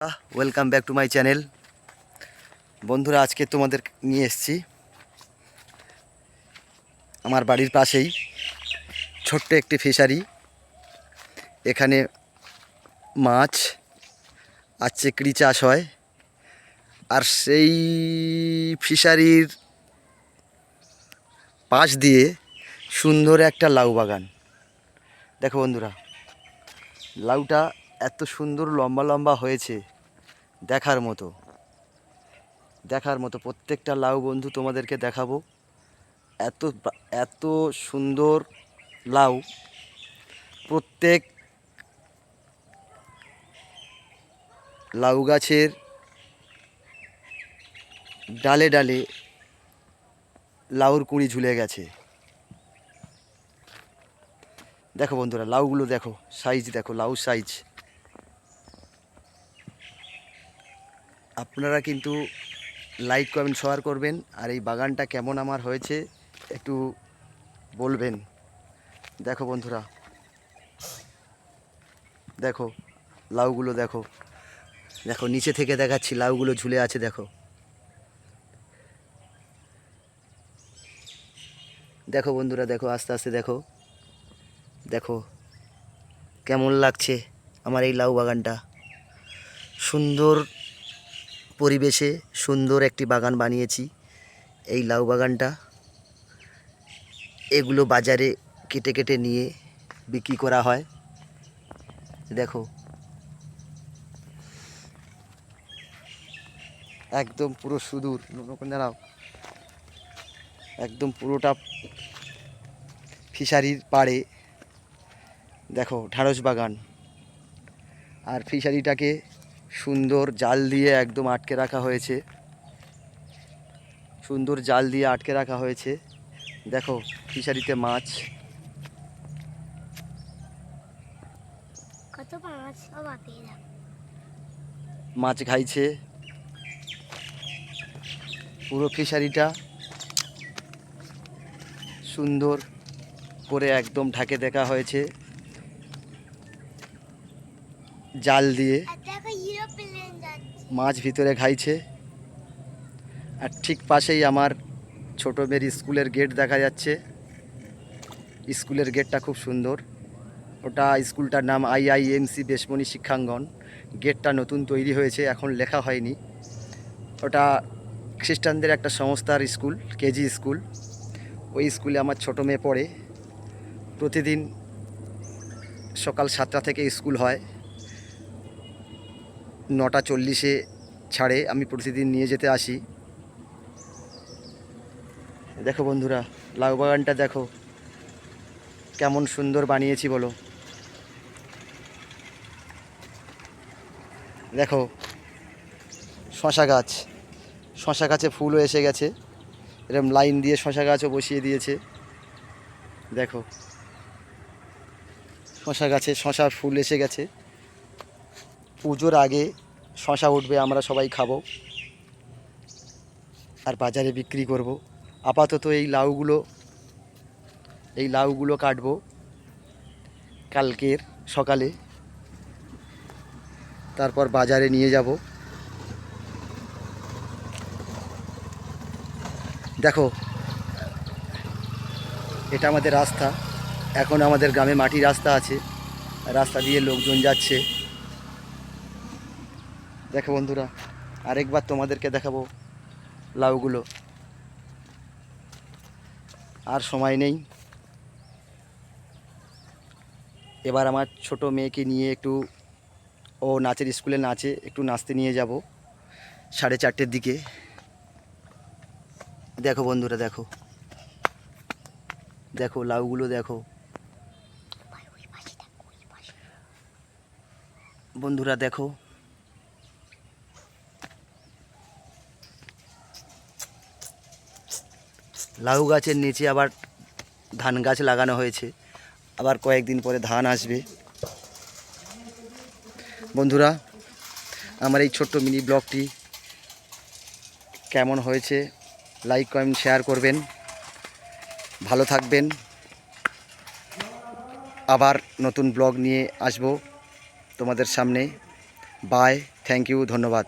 Welcome back to my channel বন্ধুরা, আজকে তোমাদের নিয়ে এসেছি। আমার বাড়ির পাশেই ছোট্ট একটি ফিশারি এখানে মাছ আর চিংড়ি চাষ হয়। আর সেই ফিশারির পাশ দিয়ে সুন্দর একটা লাউ বাগান। দেখো বন্ধুরা, লাউটা এত সুন্দর লম্বা লম্বা হয়েছে দেখার মতো। দেখার মতো। প্রত্যেকটা লাউ বন্ধু তোমাদেরকে দেখাবো। এত এত সুন্দর লাউ। প্রত্যেক লাউ গাছের ডালে ডালে লাউর কুঁড়ি ঝুলে গেছে। দেখো বন্ধুরা, লাউগুলো দেখো সাইজ দেখো, লাউ সাইজ আপনারা কিন্তু লাইক কমেন্ট শেয়ার করবেন আর এই বাগানটা কেমন আমার হয়েছে একটু বলবেন। দেখো বন্ধুরা। দেখো, লাউগুলো দেখো। দেখো, নিচে থেকে দেখাচ্ছি, লাউগুলো ঝুলে আছে, দেখো। দেখো বন্ধুরা, দেখো, আস্তে আস্তে দেখো। দেখো, কেমন লাগছে আমার এই লাউ বাগানটা। সুন্দর পরিবেশে সুন্দর একটি বাগান বানিয়েছি। এই লাউ বাগানটা এগুলো বাজারে কেটে কেটে নিয়ে বিক্রি করা হয়। দেখো। একদম পুরো সুদূর। দাঁড়াও। একদম পুরোটা ফিশারির পাড়ে। দেখো ঢাড়স বাগান। আর ফিশারিটাকে সুন্দর জাল দিয়ে একদম আটকে রাখা হয়েছে। সুন্দর জাল দিয়ে আটকে রাখা হয়েছে। দেখো ফিশারিতে মাছ। মাছ? খাইছে। পুরো ফিশারিটা সুন্দর করে একদম ঢাকে দেখা হয়েছে। জাল দিয়ে আর দেখো হিরো প্লেন যাচ্ছে মাছ ভিতরে খাইছে আর ঠিক পাশেই আমার ছোট মেয়ের স্কুলের গেট দেখা যাচ্ছে। স্কুলের গেটটা খুব সুন্দর। ওটা স্কুলটার নাম আইআইএমসি বেশমণি শিক্ষাঙ্গন। গেটটা নতুন তৈরি হয়েছে, এখন লেখা হয়নি। ওটা খ্রিস্টানদের একটা সংস্থার স্কুল, কেজি স্কুল। ওই স্কুলে আমার ছোট মেয়ে পড়ে। প্রতিদিন সকাল সাতটা থেকে স্কুল হয়। নটা চল্লিশে ছাড়ে, আমি প্রতিদিন নিয়ে যেতে আসি। দেখো বন্ধুরা, লাউ বাগানটা দেখো, কেমন সুন্দর বানিয়েছি বলো। দেখো, শশা গাছ, শশা গাছে ফুলও এসে গেছে। এরকম লাইন দিয়ে শশা গাছও বসিয়ে দিয়েছে। দেখো, শশা গাছে শশার ফুল এসে গেছে। পুজোর আগে শশা উঠবে, আমরা সবাই খাব। আর বাজারে বিক্রি করব। আপাতত এই লাউগুলো এই লাউগুলো কাটবো কালকের সকালে। তারপর বাজারে নিয়ে যাব। দেখো, এটা আমাদের রাস্তা। এখন আমাদের গ্রামে মাটির রাস্তা আছে। রাস্তা দিয়ে লোকজন যাচ্ছে। দেখো বন্ধুরা, আরেকবার তোমাদেরকে দেখাবো লাউগুলো। আর সময় নেই। এবার আমার ছোট মেয়েকে নিয়ে একটু, ও নাচের স্কুলে নাচে, একটু নাচতে নিয়ে যাব সাড়ে চারটের দিকে। দেখো বন্ধুরা, দেখো। দেখো লাউগুলো, দেখো। বন্ধুরা, দেখো। লাউ গাছের নিচে আবার ধান গাছ লাগানো হয়েছে। আবার কয়েকদিন পরে ধান আসবে। বন্ধুরা, আমার এই ছোট্ট মিনি ব্লগটি কেমন হয়েছে লাইক, কমেন্ট, শেয়ার করবেন। ভালো থাকবেন। আবার নতুন ব্লগ নিয়ে আসব তোমাদের সামনে। বাই, থ্যাংক ইউ, ধন্যবাদ।